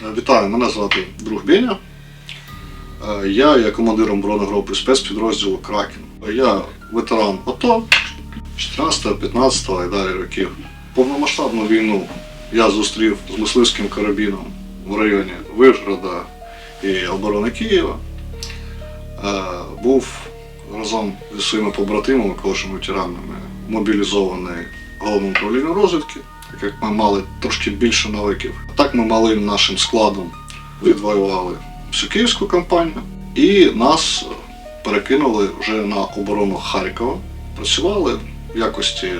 Е, Вітаю, мене звати друг Беня. Е, Я є командиром бронегрупи спецпідрозділу Кракен. Я ветеран АТО 14, 15 і далі років. Повномасштабну війну я зустрів з мисливським карабіном в районі Вишгорода і оборони Києва. Е, Був разом зі своїми побратимами, колишніми ветеранами, мобілізований головним управлінням розвідки, як ми мали трошки більше навиків. Так ми малим нашим складом відвоювали всю київську кампанію і нас перекинули вже на оборону Харкова. Працювали в якості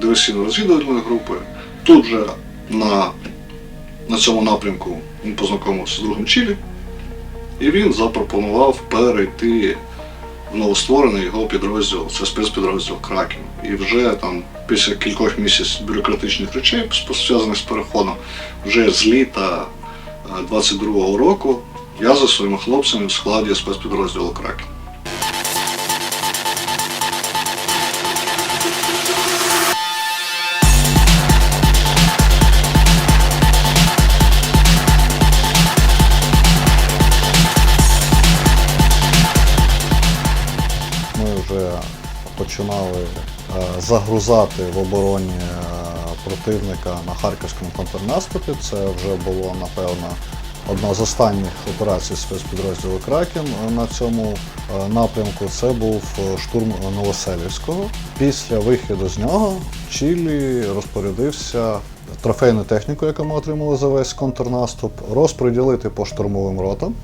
диверсійно-розвідувальної групи. Тут же на, на цьому напрямку він познайомився з другом Чилі, і він запропонував перейти новостворений його підрозділ, це спецпідрозділ Кракен. І вже там після кількох місяців бюрократичних речей, зв'язаних з переходом, вже з літа е, 22-го року я за своїми хлопцями в складі спецпідрозділу Кракен. Починали е, загрузати в обороні е, противника на харківському контрнаступі. Це вже було, напевно, одна з останніх операцій спецпідрозділу Кракен на цьому е, напрямку. Це був штурм Новоселівського. Після виходу з нього Чилі розпорядився трофейну техніку, яку ми отримали за весь контрнаступ, розподілити по штурмовим ротам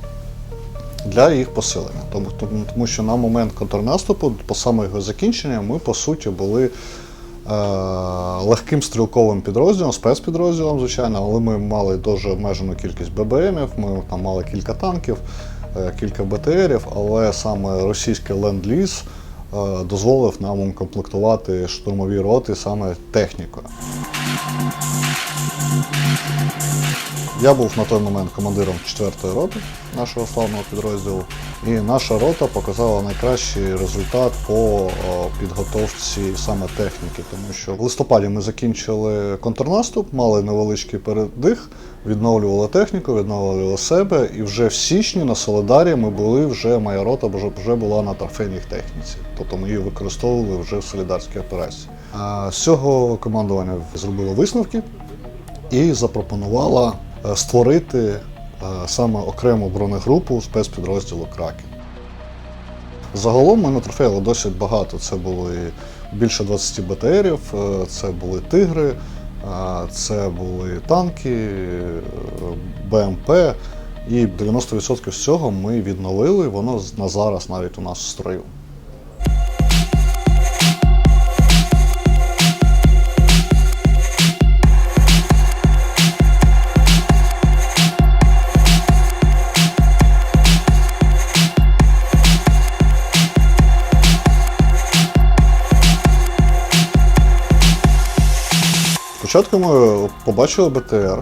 для їх посилення. Тому, тому, що на момент контрнаступу, по саме його закінчення, ми по суті були е, легким стрілковим підрозділом, спецпідрозділом, звичайно, але ми мали дуже обмежену кількість ББМів, ми там мали кілька танків, е, кілька БТРів, але саме російський ленд-ліз е, дозволив нам укомплектувати штурмові роти саме технікою. Я був на той момент командиром 4-ї роти нашого славного підрозділу, і наша рота показала найкращий результат по підготовці саме техніки, тому що в листопаді ми закінчили контрнаступ, мали невеличкий передих, відновлювали техніку, відновлювали себе, і вже в січні на Солидарі ми були вже моя рота вже, була на трофейній техніці, тобто ми її використовували вже в солідарській операції. З цього командування зробило висновки і запропонувала е, створити е, саме окрему бронегрупу спецпідрозділу Кракен. Загалом ми натрофеїли досить багато. Це були більше 20 БТРів, е, це були тигри, це були танки, БМП. І 90% з цього ми відновили, воно на зараз навіть у нас в строю. Спочатку ми побачили БТР.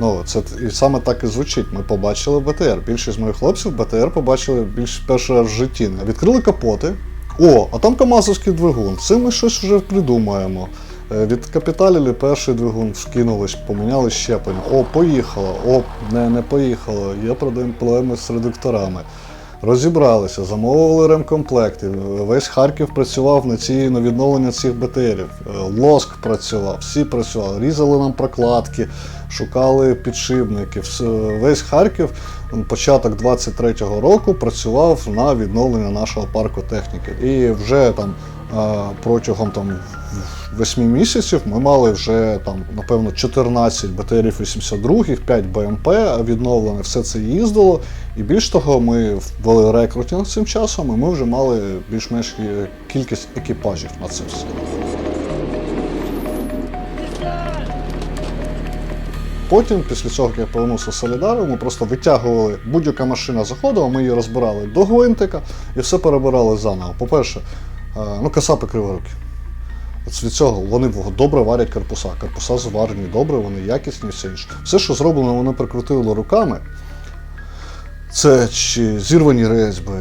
Ну, це і саме так і звучить. Ми побачили БТР. Більшість моїх хлопців БТР побачили більш перший раз в житті. Відкрили капоти. О, а там Камазовський двигун. Це ми щось вже придумаємо. Е, Відкапіталили перший двигун, вкинулись, поміняли щеплення. О, поїхало. О, не, не поїхало. Є проблем- проблеми з редукторами. Розібралися, замовили ремкомплекти. Весь Харків працював на ці на відновлення цих БТРів. Е, Лоск працював, всі працювали, різали нам прокладки, шукали підшипники. Весь Харків початок 23-го року працював на відновлення нашого парку техніки. І вже там протягом там восьми місяців ми мали вже там, напевно, 14 БТРів 82, 5 БМП відновлених, все це їздило. І більш того, ми ввели рекрутинг цим часом, і ми вже мали більш-менш кількість екіпажів на це все. Потім, після цього, як я повернувся Солідару, ми просто витягували будь-яка машина заходила, ми її розбирали до гвинтика і все перебирали заново. По-перше, ну, касапи криворуки. От від цього вони добре варять корпуса. Корпуса зварені добре, вони якісні, все інше. Все, що зроблено, вони прикрутили руками. Це чи зірвані резьби,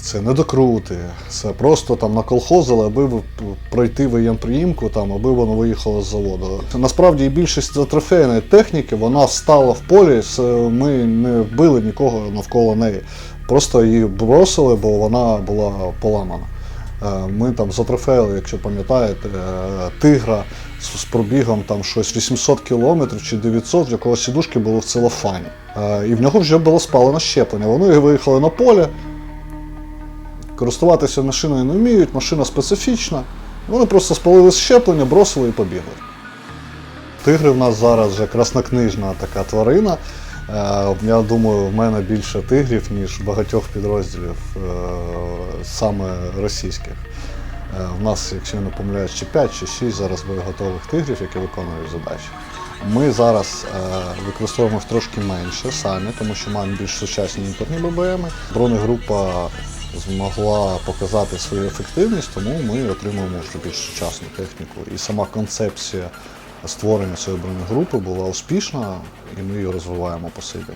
це недокрути, це просто там наколхозили, аби пройти воєнприїмку, там, аби воно виїхало з заводу. Насправді більшість трофейної техніки вона встала в полі, ми не били нікого навколо неї. Просто її бросили, бо вона була поламана. Е, Ми там затрофеїли, якщо пам'ятаєте, е, тигра з пробігом там щось 800 кілометрів чи 900, в якого сідушки були в целофані. Е, І в нього вже було спалено щеплення. Вони виїхали на поле, користуватися машиною не вміють, машина специфічна. Вони просто спалили щеплення, бросили і побігли. Тигри в нас зараз вже краснокнижна така тварина. Е, Я думаю, в мене більше тигрів, ніж багатьох підрозділів е, саме російських. Е, В нас, якщо я не помиляюсь, чи 5, чи 6 зараз боєготових тигрів, які виконують задачі. Ми зараз е, використовуємо їх трошки менше самі, тому що маємо більш сучасні імпортні ББМи. Бронегрупа змогла показати свою ефективність, тому ми отримуємо вже більш сучасну техніку. І сама концепція створення цієї бронегрупи була успішна, і ми її розвиваємо по собі.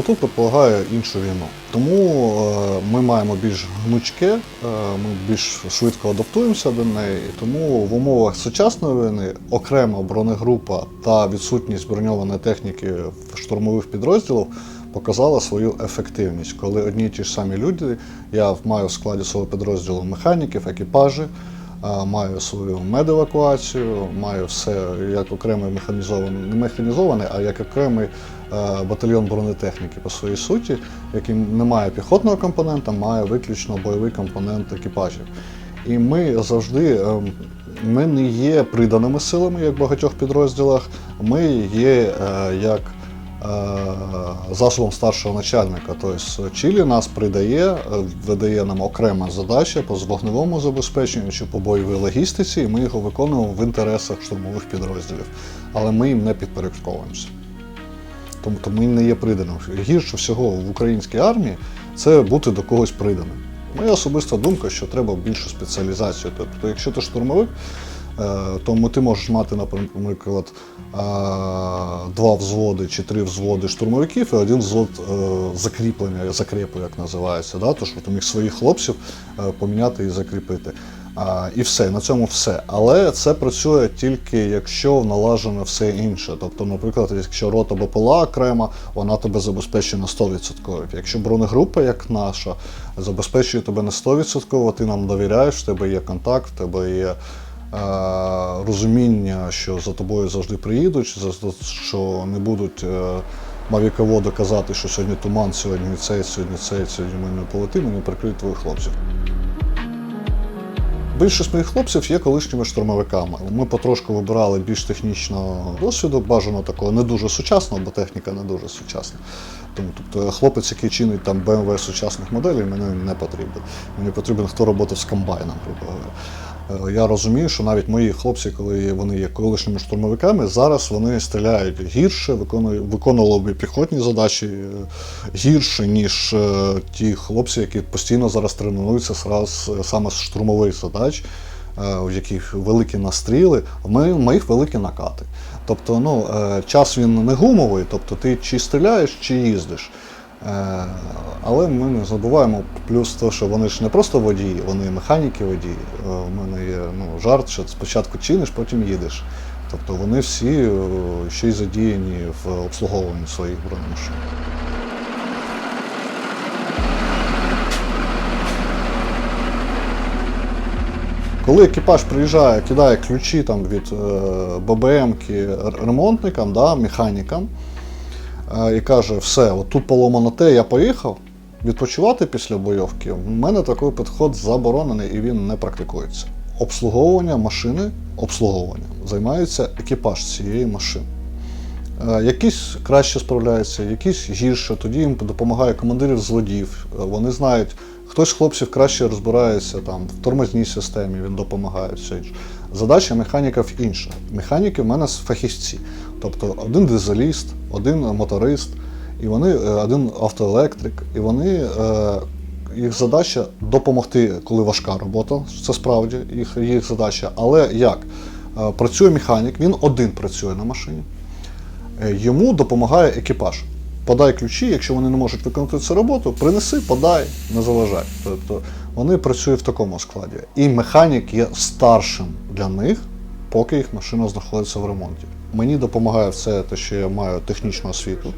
Статут предполагає іншу війну. Тому е, ми маємо більш гнучке, е, ми більш швидко адаптуємося до неї. Тому в умовах сучасної війни окрема бронегрупа та відсутність броньованої техніки в штурмових підрозділів показала свою ефективність. Коли одні й ті ж самі люди, я маю в складі свого підрозділу механіків, екіпажі, маю свою медевакуацію, маю все як окремий механізований, не механізований, а як окремий е, батальйон бронетехніки по своїй суті, який не має піхотного компонента, має виключно бойовий компонент екіпажів. І ми завжди ем, ми не є приданими силами, як в багатьох підрозділах. Ми є е, як е, засобом старшого начальника. Тобто Чилі нас придає, е, видає нам окрема задача по вогневому забезпеченню чи по бойовій логістиці, і ми його виконуємо в інтересах штурмових підрозділів. Але ми їм не підпорядковуємося. Тому то ми не є приданим. Гірше всього в українській армії це бути до когось приданим. Моя особиста думка, що треба більшу спеціалізацію. Тобто, якщо ти штурмовик, е, то ти можеш мати, наприклад, е, два взводи чи три взводи штурмовиків і один взвод е, закріплення, закрепу, як називається. Да? Тож ти міг своїх хлопців поміняти і закріпити. І все, на цьому все. Але це працює тільки якщо налажено все інше. Тобто, наприклад, якщо рота БПЛА окрема, вона тебе забезпечує на 100%. Якщо бронегрупа, як наша, забезпечує тебе на 100%, ти нам довіряєш, в тебе є контакт, в тебе є. Е, Розуміння, що за тобою завжди приїдуть, що не будуть е, мавіководи казати, що сьогодні туман, сьогодні цей, сьогодні цей, сьогодні ми не полетимо, не прикриють твоїх хлопців. Більшість моїх хлопців є колишніми штурмовиками. Ми потрошку вибирали більш технічного досвіду, бажано такого не дуже сучасного, бо техніка не дуже сучасна. Тому тобто хлопець, який чинить там BMW сучасних моделей, мені не потрібен. Мені потрібен, хто працює з комбайном, грубо говоря. Е, Я розумію, що навіть мої хлопці, коли вони є колишніми штурмовиками, зараз вони стріляють гірше, виконували б піхотні задачі е, гірше, ніж е, ті хлопці, які постійно зараз тренуються саме з штурмових задач, в яких великі настріли, в моїх, великі накати. Тобто, ну, час він не гумовий, тобто ти чи стріляєш, чи їздиш. Е, Але ми не забуваємо плюс те, що вони ж не просто водії, вони механіки водії. Е, У мене є ну, жарт, що спочатку чиниш, потім їдеш. Тобто вони всі е, ще й задіяні в обслуговуванні своїх бронемашин. Коли екіпаж приїжджає, кидає ключі там, від е, ББМки ремонтникам, да, механікам, е, і каже, все, от тут поломано те, я поїхав. Відпочивати після бойовки, в мене такий підход заборонений і він не практикується. Обслуговування машини, обслуговування займається екіпаж цієї машини. Е, Якісь краще справляються, якісь гірше. Тоді їм допомагає командирів злодіїв. Е, Вони знають, Хтось з хлопців краще розбирається там в тормозній системі, він допомагає все інше. Задача механіків інша. Механіки в мене фахівці. Тобто один дизеліст, один моторист, і вони е, один автоелектрик, і вони. е, Їх задача допомогти, коли важка робота, це справді їх, їх задача. Але як? Е, Працює механік, він один працює на машині. Йому допомагає екіпаж. Подай ключі, якщо вони не можуть виконати цю роботу, принеси, подай, не заважай. Тобто вони працюють в такому складі. І механік є старшим для них, поки їх машина знаходиться в ремонті. Мені допомагає все те, що я маю технічну освіту,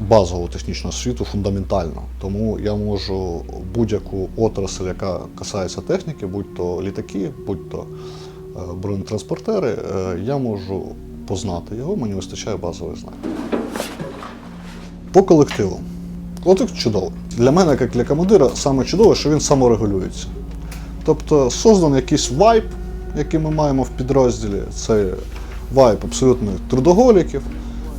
базову технічну освіту, фундаментально. Тому я можу будь-яку отрасль, яка касається техніки, будь то літаки, будь то е, бронетранспортери, е, я можу познати його, мені вистачає базових знань. По колективу. Колектив чудовий. Для мене, як для командира, саме чудове, що він саморегулюється. Тобто создан якийсь вайб, який ми маємо в підрозділі. Це вайб абсолютно трудоголіків,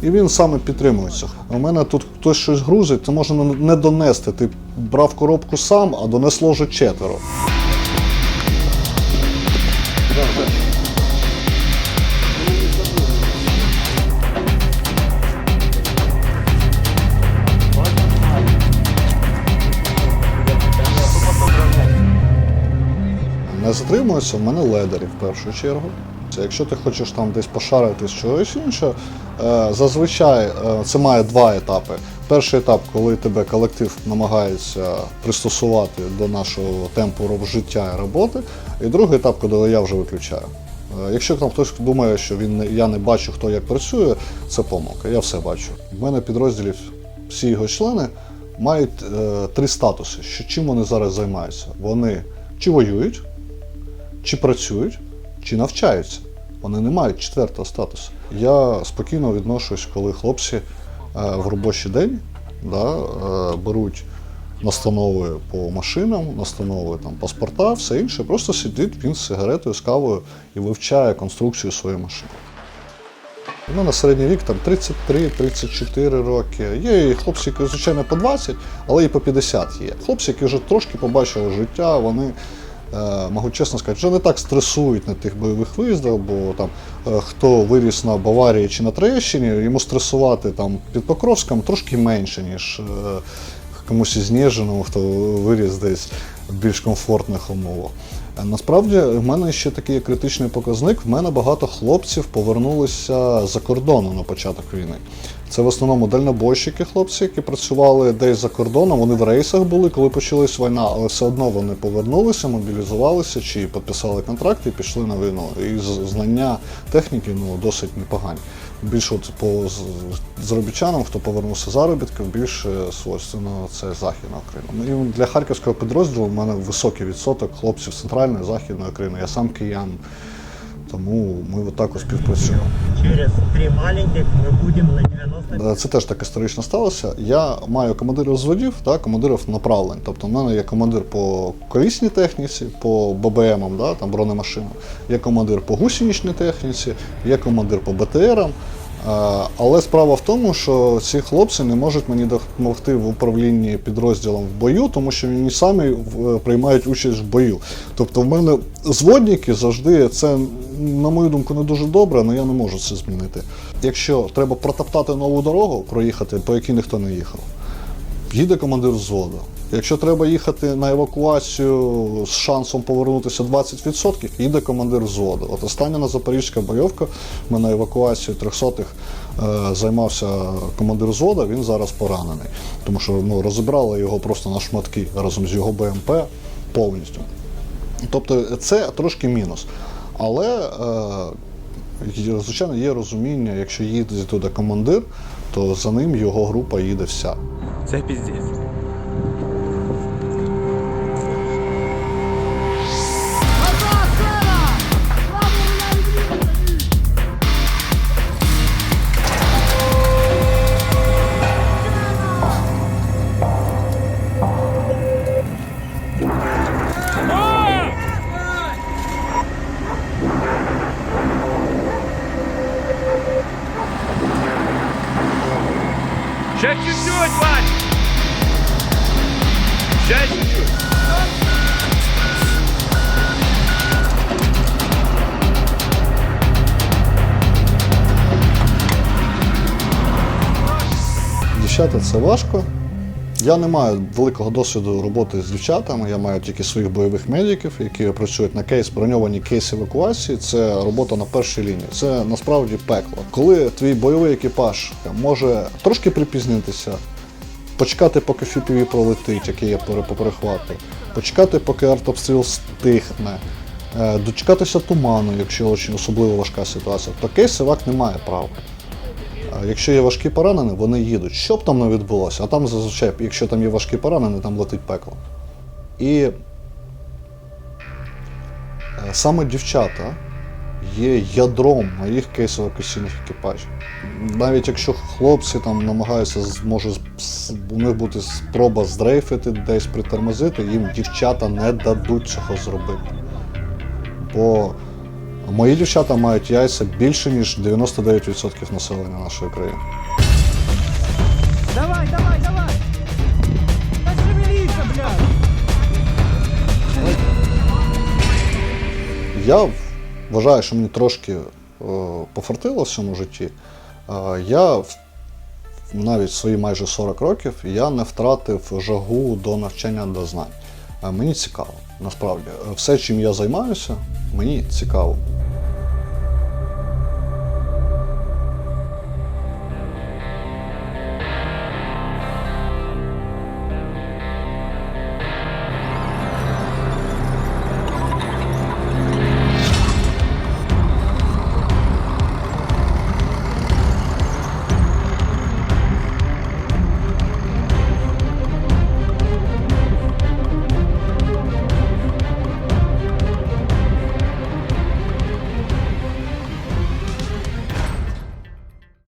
і він саме підтримується. У мене тут хтось щось грузить, це можна не донести. Ти брав коробку сам, а донесло вже четверо. не затримуються, в мене ледері в першу чергу. Якщо ти хочеш там десь пошаритись чогось інше, зазвичай е, це має два етапи. Перший етап, коли тебе колектив намагається пристосувати до нашого темпу життя і роботи, і другий етап, коли я вже виключаю. Е, Якщо там хтось думає, що він я не бачу, хто як працює, це помилка. Я все бачу. В мене підрозділів всі його члени мають е, три статуси. Що чим вони зараз займаються? Вони чи воюють, чи працюють, чи навчаються. Вони не мають четвертого статусу. Я спокійно відношусь, коли хлопці е, в робочий день да, е, беруть настанови по машинам, настанови там, паспорта, все інше, просто сидить він з сигаретою, з кавою і вивчає конструкцію своєї машини. У мене середній вік там 33-34 роки. Є і хлопці, які, звичайно, по 20, але і по 50 є. Хлопці, які вже трошки побачили життя, вони, можу чесно сказати, вже не так стресують на тих бойових виїздах, бо там е, хто виріс на Баварії чи на Троєщині, йому стресувати там під Покровськом трошки менше, ніж е, комусь із Ніжиного, хто виріс десь в більш комфортних умовах. Е, Насправді, в мене ще такий критичний показник. В мене багато хлопців повернулися за кордону на початок війни. Це в основному дальнобойщики, хлопці, які працювали десь за кордоном. Вони в рейсах були, коли почалась війна, але все одно вони повернулися, мобілізувалися чи підписали контракти і пішли на війну. І знання техніки ну, досить непогані. Більше от по заробітчанам, хто повернувся заробітків, більше свойственно це Західна Україна. Ну, і для харківського підрозділу в мене високий відсоток хлопців з центральної західної України. Я сам киян, тому ми отак співпрацюємо. Через три маленьких ми будемо на 90 Е, Це теж так історично сталося. Я маю командирів зводів та командирів направлень. Тобто в мене є командир по колісній техніці, по ББМ, да, там бронемашинам, є командир по гусінічній техніці, є командир по БТРам. Е, Але справа в тому, що ці хлопці не можуть мені допомогти в управлінні підрозділом в бою, тому що вони самі приймають участь в бою. Тобто в мене зводники завжди це, на мою думку, не дуже добре, але я не можу це змінити. Якщо треба протоптати нову дорогу, проїхати, по якій ніхто не їхав, їде командир взводу. Якщо треба їхати на евакуацію з шансом повернутися 20%, їде командир взводу. От остання на Запорізька бойовка, ми на евакуацію 300-х е, займався командир взвода, він зараз поранений. Тому що ну, розібрали його просто на шматки разом з його БМП повністю. Тобто це трошки мінус. Але, е, звичайно, є розуміння, якщо їде туди командир, то за ним його група їде вся. Це піздець. Дівчата це важко. Я не маю великого досвіду роботи з дівчатами, я маю тільки своїх бойових медиків, які працюють на кейс, броньовані кейс евакуації. Це робота на першій лінії. Це насправді пекло. Коли твій бойовий екіпаж може трошки припізнитися, почекати, поки FPV пролетить, який є по перехвату, почекати, поки артобстріл стихне, е, дочекатися туману, якщо особливо важка ситуація, то кейс евак не має права. Якщо є важкі поранені, вони їдуть. Що б там не відбулося, а там зазвичай, якщо там є важкі поранені, там летить пекло. І е, саме дівчата є ядром моїх кейс-евакуаційних екіпажів. Навіть якщо хлопці там намагаються, може у них бути спроба здрейфити, десь притормозити, їм дівчата не дадуть цього зробити. Бо мої дівчата мають яйця більше, ніж 99% населення нашої країни. Давай, давай, давай! Да шевелиться, блядь! Я вважаю, що мені трошки е, пофартило в цьому житті. Е, я навіть свої майже 40 років я не втратив жагу до навчання до знань. Е, Мені цікаво, насправді. Все, чим я займаюся, мені цікаво.